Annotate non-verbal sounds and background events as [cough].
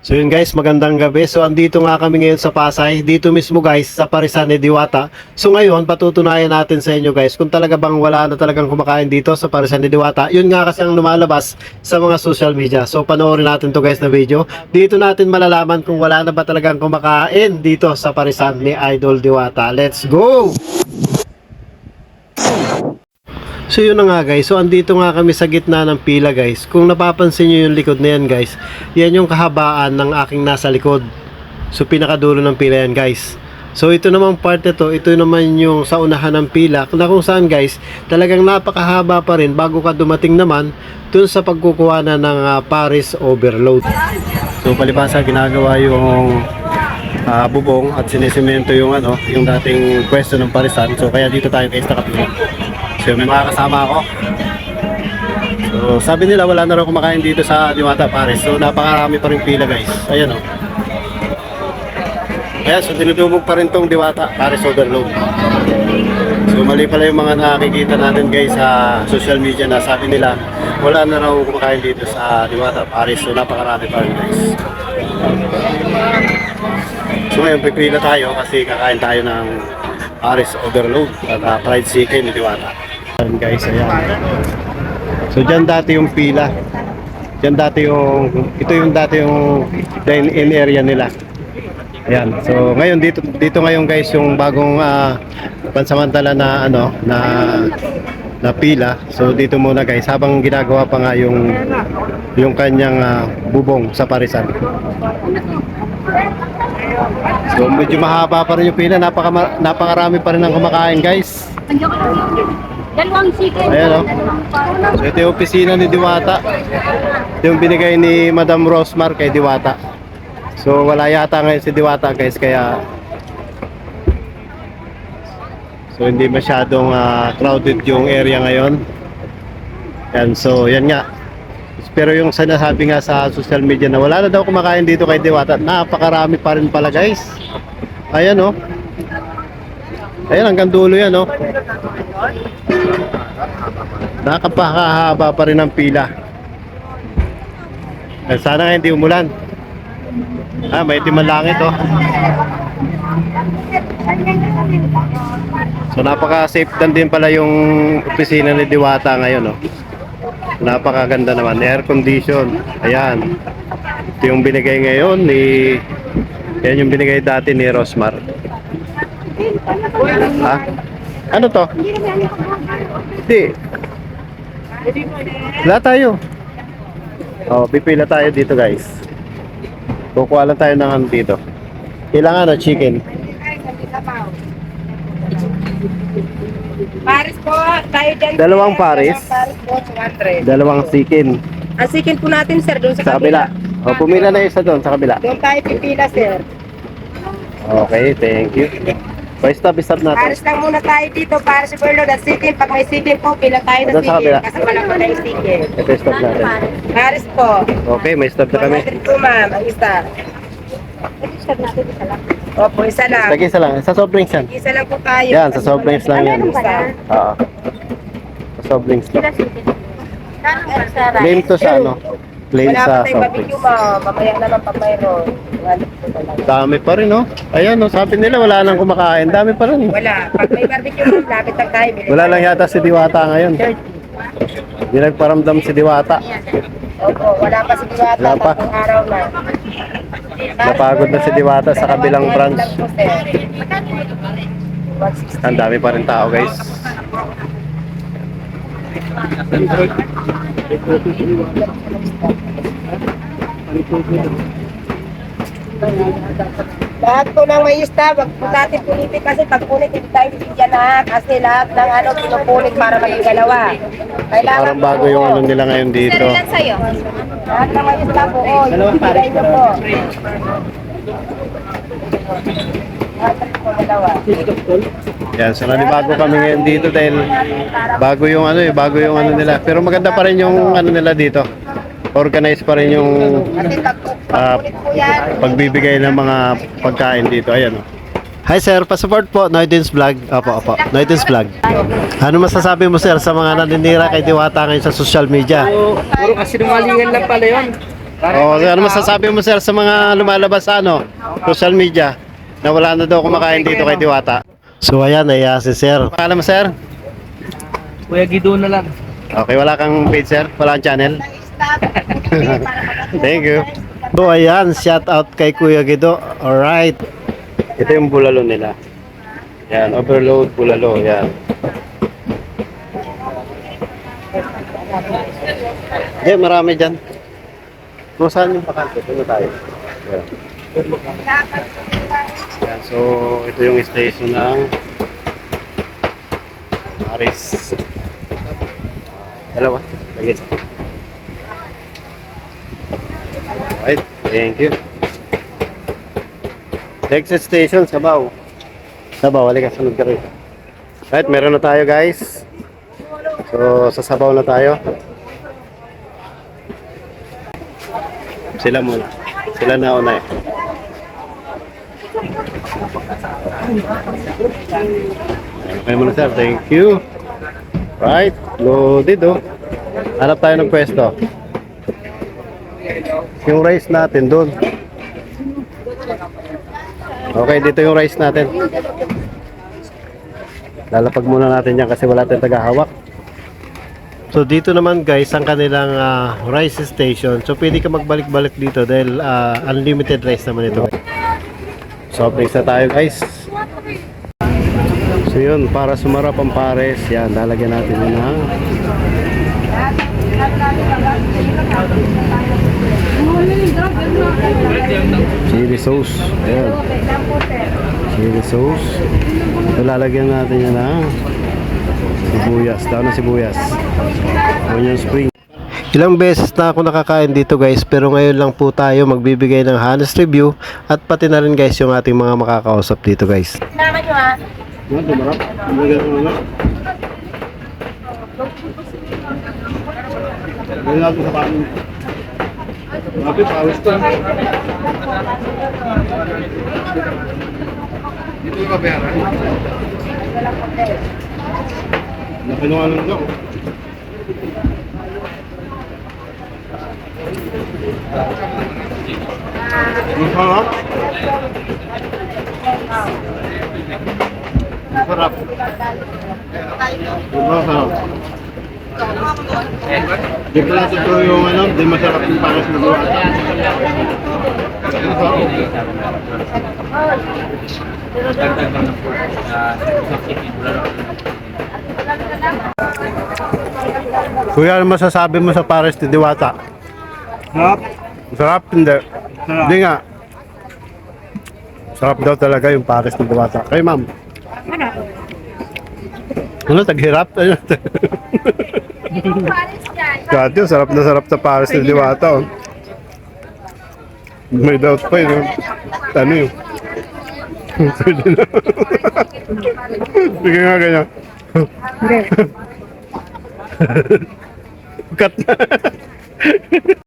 So yun guys, magandang gabi. So andito nga kami ngayon sa Pasay, dito mismo guys sa Parisan ni Diwata. So ngayon, patutunayan natin sa inyo guys kung talaga bang wala na talagang kumakain dito sa Parisan ni Diwata. Yun nga kasi ang lumalabas sa mga social media. So panoorin natin to guys na video. Dito natin malalaman kung wala na ba talagang kumakain dito sa Parisan ni Idol Diwata. Let's go! So yun na nga guys, so andito nga kami sa gitna ng pila guys. Kung napapansin nyo yung likod na yan guys, yan yung kahabaan ng aking nasa likod. So pinakadulo ng pila yan guys. So ito namang part to, ito naman yung sa unahan ng pila na kung saan guys, talagang napakahaba pa rin bago ka dumating naman dun sa pagkukuha na ng ah, Paris Overload. So palibasa ginagawa yung ah, bubong at sinisemento yung ano, yung dating pwesto ng parisan. So kaya dito tayo guys nakapila. So mga kasama ako. So sabi nila wala na raw kumakain dito sa Diwata Paris. So napakarami pa rin pila guys. Ayan oh. Ayan, so dinudubog pa rin tong Diwata Paris Overload. So mali pala yung mga nakikita natin guys sa social media na sabi nila wala na raw kumakain dito sa Diwata Paris. So napakarami pa rin guys. So ngayon pipila tayo kasi kakain tayo ng Paris Overload at uh, fried chicken ni Diwata. Ayan guys, ayan. So dyan dati yung pila. Dyan dati yung, ito yung dati yung dine-in area nila. Ayan. So ngayon dito dito ngayon guys yung bagong ah, pansamantala na ano na na pila. So dito muna guys habang ginagawa pa nga yung yung kanyang ah, bubong sa parisan. So medyo mahaba pa rin yung pila, napaka napakarami pa rin ang kumakain guys. Dalawang chicken. Ayan, oh. Dalawang So ito yung opisina ni Diwata. Ito yung binigay ni Madam Rosmar kay Diwata. So wala yata ngayon si Diwata guys kaya So hindi masyadong ah, crowded yung area ngayon. Yan so yan nga. Pero yung sinasabi nga sa social media na wala na daw kumakain dito kay Diwata, napakarami pa rin pala guys. Ayan oh. Ayan hanggang dulo yan oh. Nakapakahaba pa rin ang pila. Eh, sana nga hindi umulan. Ah, may itim ang langit oh. So napaka-safe dan din pala yung opisina ni Diwata ngayon oh. Napakaganda naman, air condition. Ayan. Ito yung binigay ngayon ni Yan yung binigay dati ni Rosmar. Ha? Ano to? Hindi. Wala tayo. Oh, pipila tayo dito guys. Kukuha lang tayo ng ano dito. Kailangan na chicken. Paris po, tayo dyan. Dalawang. Paris. Dalawang Paris po, 200. Dalawang chicken. Ang sikin po natin, sir, doon sa, Sa kabila. O, pumila na isa doon sa kabila. Doon tayo pipila, sir. Okay, thank you. Pa-stop, stop natin. Paris lang muna tayo dito, Paris overload at sikin. Pag may sikin po, pila tayo Doon ng sa sikin. kabila. Kasi wala pa tayong sikin. Ito, stop natin. Paris po. Okay, may stop na kami. 100 po, ma'am. Ang isa. Opo, isa lang. Lagi isa lang. Sa soft drinks yan. Isa lang po tayo. Yan, sa soft drinks lang yan. Isa. Oo. Sa soft drinks lang. Plain to sa ano? Plain Wala sa pa tayong soft barbecue, drinks. ma'am. Mamaya naman pag mayroon. Wala po talaga. Dami pa rin, oh. Ayan, oh. Sabi nila wala nang kumakain. Dami pa rin. Wala. Pag may barbecue, ma'am, lapit lang tayo. Bili Wala tayo. lang yata si Diwata ngayon. 30. Hindi nagparamdam si Diwata. Opo, wala pa si Diwata. Wala pa. Tatlong araw na. Napagod na si Diwata sa kabilang branch. Lang po, sir. 160. Ang dami pa rin tao, guys. Lahat po ng may ista, wag po natin punitin kasi pag punit, hindi tayo bibigyan lahat. Kasi lahat ng ano, pinupunit para maging dalawa. Kailangan Parang bago yung ano nila ngayon dito. sa'yo. Lahat ng may ista po, oh, yung bibigay niyo po. Yan, so nanibago kami ngayon dito dahil bago yung ano eh, bago yung ano nila. Pero maganda pa rin yung ano nila dito. Organized pa rin yung Yan, pagbibigay ng mga pagkain dito. Ayan oh. Hi sir, pa-support po Noidins Vlog. Opo, opo. Noidins Vlog. Ano masasabi mo sir sa mga naninira kay Diwata ngayon sa social media? Puro kasi numalingan lang pala yun. Oh, ano masasabi mo sir sa mga lumalabas sa ano, social media na wala na daw kumakain dito kay Diwata? So ayan, naya si sir. Pakala mo sir? Kuya Gido na lang. Okay, wala kang page sir? Wala kang channel? [laughs] Thank you. So ayan, shout out kay Kuya Gido. Alright. Ito yung bulalo nila. Yan, overload bulalo. Yan. Diyan, marami dyan. Kung saan yung pakante, doon tayo. Yan. Yan, so ito yung station ng Aris. Dalawa. Lagi. Right, thank you. Next station, Sabaw. Sabaw, halika, sunod ka rin. Right, meron na tayo guys. So, sa Sabaw na tayo. Sila muna. Sila na una eh. Okay muna sir, thank you. Right, loaded oh. Hanap tayo ng pwesto. Yung rice natin doon. Okay, dito yung rice natin. Lalapag muna natin yan kasi wala tayong tagahawak. So dito naman guys ang kanilang ah, rice station. So pwede ka magbalik-balik dito dahil ah, unlimited rice naman ito. So place na tayo guys. So yun, para sumarap ang pares, yan, lalagyan natin yun ng chili sauce. Ayan. Chili sauce. Ito lalagyan natin yan ng sibuyas. Daw na sibuyas. Onion spring. Ilang beses na ako nakakain dito guys pero ngayon lang po tayo magbibigay ng honest review at pati na rin guys yung ating mga makakausap dito guys. Naman nyo ha. Ano ito, marap? Lagyan mo na. Lagyan natin sa kanin. Mapit, pawis ko. Dito yung kabayaran. Nakinuha lang daw. Ang sarap. Ang sarap. Pala ito yung ano, di masarap yung pares na sarap. Kuya, ano masasabi mo sa pares ni Diwata? Sarap. Sarap, hindi. Sarap. Hindi nga. Sarap daw talaga yung pares ni Diwata. Kay ma'am. Ano, taghirap? Ano? [laughs] [laughs] Dati, sarap na sarap sa pares ni Diwata. Oh. May doubt pa yun. oh. Ano yun? [laughs] Pwede na. Sige nga ganyan. [laughs] Cut na.